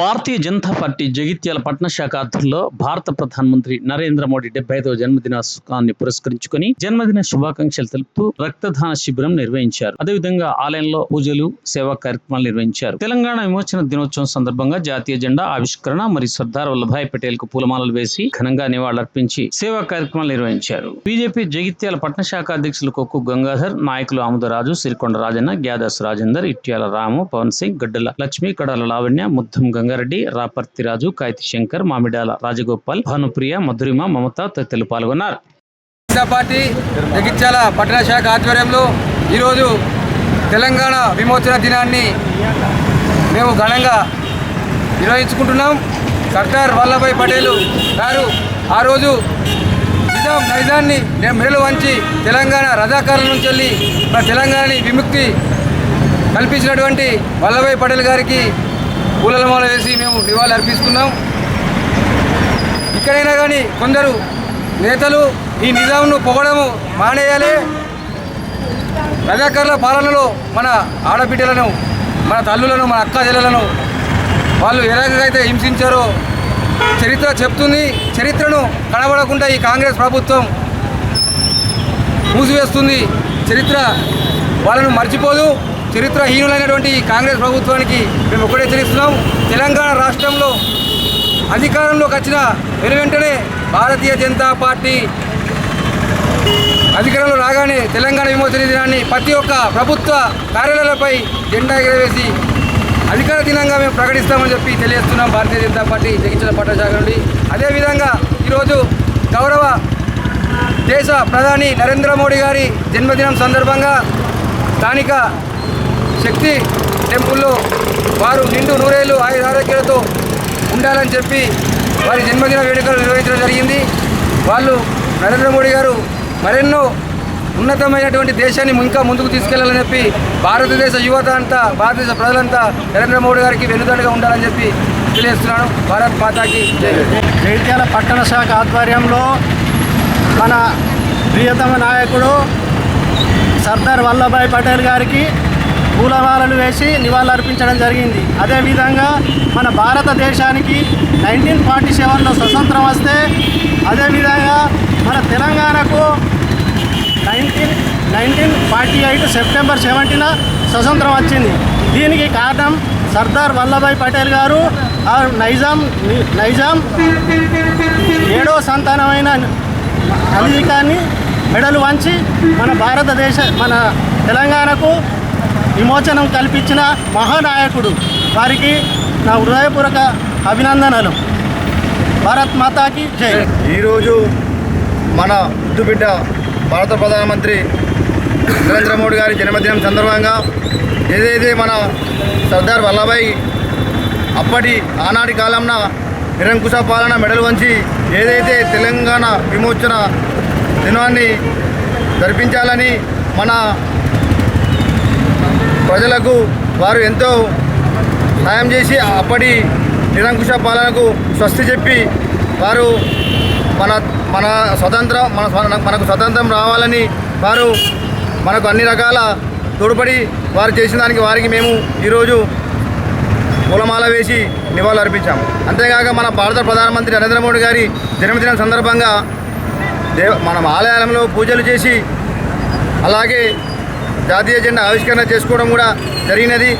Bharatiya Janata party Jagtial పట్టణ శాఖ ఆధ్వర్యంలో భారత ప్రధానమంత్రి నరేంద్ర మోడీ డెబ్బై ఐదవ జన్మదినోత్సవాన్ని పురస్కరించుకొని జన్మదిన శుభాకాంక్షలు తెలుపుతూ రక్తదాన శిబిరం నిర్వహించారు. అదేవిధంగా ఆలయంలో పూజలు సేవా కార్యక్రమాలు నిర్వహించారు. తెలంగాణ విమోచన దినోత్సవం సందర్భంగా జాతీయ జెండా ఆవిష్కరణ మరియు సర్దార్ వల్లభాయ్ పటేల్కు పూలమాలలు వేసి ఘనంగా నివాళులర్పించి సేవా కార్యక్రమాలు నిర్వహించారు. బీజేపీ జగిత్యాల పట్టణ శాఖ అధ్యక్షులు కొక్కు గంగాధర్ నాయకులు ఆముదరాజు సిరికొండ రాజన్న గ్యాదాస్ రాజేందర్ ఇట్యాల రాము పవన్ సింగ్ గడ్డల లక్ష్మి కడల లావణ్య ముద్ద గంగారెడ్డి రాపర్తి రాజు కాయతి శంకర్ మామిడాల రాజగోపాల్ భానుప్రియ మధురిమ మమత తదితరులు పాల్గొన్నారు. పార్టీ జగిత్యాల పట్టణ శాఖ ఆధ్వర్యంలో ఈరోజు తెలంగాణ విమోచన దినాన్ని మేము ఘనంగా నిర్వహించుకుంటున్నాం. సర్దార్ వల్లభాయ్ పటేల్ గారు ఆ రోజు నిజాం నైజాన్ని మెడలు వంచి తెలంగాణ రజాకారుల నుంచి వెళ్ళి మన తెలంగాణని విముక్తి కల్పించినటువంటి వల్లభాయ్ పటేల్ గారికి పూలమాల వేసి మేము నివాళులు అర్పిస్తున్నాం. ఇక్కడైనా కానీ కొందరు నేతలు ఈ నిజాంను పొగడము మానేయాలి. రజాకర్ల పాలనలో మన ఆడబిడ్డలను మన తల్లులను మన అక్క చెల్లెలను వాళ్ళు ఏ రకంగా అయితే హింసించారో చరిత్ర చెప్తుంది. చరిత్రను కనబడకుండా ఈ కాంగ్రెస్ ప్రభుత్వం మూసివేస్తుంది చరిత్ర వాళ్ళను మర్చిపోదు. చరిత్రహీనులైనటువంటి కాంగ్రెస్ ప్రభుత్వానికి మేము ఒకటే తెలుస్తున్నాం తెలంగాణ రాష్ట్రంలో అధికారంలోకి వచ్చిన వెను వెంటనే భారతీయ జనతా పార్టీ అధికారంలో రాగానే తెలంగాణ విమోచన దినాన్ని ప్రతి ఒక్క ప్రభుత్వ కార్యాలయాలపై జెండా ఎగరవేసి అధికార దినంగా మేము ప్రకటిస్తామని చెప్పి తెలియజేస్తున్నాం భారతీయ జనతా పార్టీ జగించిన పట్ల నుండి. అదేవిధంగా ఈరోజు గౌరవ దేశ ప్రధాని నరేంద్ర మోడీ గారి జన్మదినం సందర్భంగా స్థానిక శక్తి టెంపుల్లో వారు నిండు నూరేళ్ళు ఆయుధ ఆరోగ్యాలతో ఉండాలని చెప్పి వారి జన్మదిన వేడుకలు నిర్వహించడం జరిగింది. వాళ్ళు నరేంద్ర మోడీ గారు మరెన్నో ఉన్నతమైనటువంటి దేశాన్ని ఇంకా ముందుకు తీసుకెళ్ళాలని చెప్పి భారతదేశ యువత అంతా భారతదేశ ప్రజలంతా నరేంద్ర మోడీ గారికి వెనుదండగా ఉండాలని చెప్పి తెలియజేస్తున్నాను. భారత్ మాతాకి జైత్యాల పట్టణ శాఖ ఆధ్వర్యంలో మన ప్రియతమ నాయకుడు సర్దార్ వల్లభాయ్ పటేల్ గారికి పూలమాలలు వేసి నివాళులర్పించడం జరిగింది. అదేవిధంగా మన భారతదేశానికి నైన్టీన్ ఫార్టీ సెవెన్లో స్వతంత్రం వస్తే అదేవిధంగా మన తెలంగాణకు nineteen nineteen forty eight September seventeen స్వతంత్రం వచ్చింది. దీనికి కారణం సర్దార్ వల్లభాయ్ పటేల్ గారు. నైజాం నైజాం ఏడో సంతానమైన అలీఖాన్ని మెడలు వంచి మన భారతదేశ మన తెలంగాణకు విమోచనం కల్పించిన మహానాయకుడు. వారికి నా హృదయపూర్వక అభినందనలు. భారత్ మాతాకి జై. ఈరోజు మన ముద్దు బిడ్డ భారత ప్రధానమంత్రి నరేంద్ర మోడీ గారి జన్మదినం సందర్భంగా ఏదైతే మన సర్దార్ వల్లభాయ్ అప్పటి ఆనాటి కాలంన నిరంకుశ పాలన మెడలు వంచి ఏదైతే తెలంగాణ విమోచన దినాన్ని జరిపించాలని మన ప్రజలకు వారు ఎంతో సాయం చేసి అప్పటి నిరంకుశ పాలనకు స్వస్తి చెప్పి వారు మన మన స్వతంత్రం మన మనకు స్వతంత్రం రావాలని వారు మనకు అన్ని రకాల తోడ్పడి వారు చేసిన దానికి వారికి మేము ఈరోజు పూలమాల వేసి నివాళులు అర్పించాం అంతేకాక మన భారత ప్రధానమంత్రి నరేంద్ర మోడీ గారి జన్మదినం సందర్భంగా దేవ మనం ఆలయాలలో పూజలు చేసి అలాగే జాతీయ జెండా ఆవిష్కరణ చేసుకోవడం కూడా జరిగినది.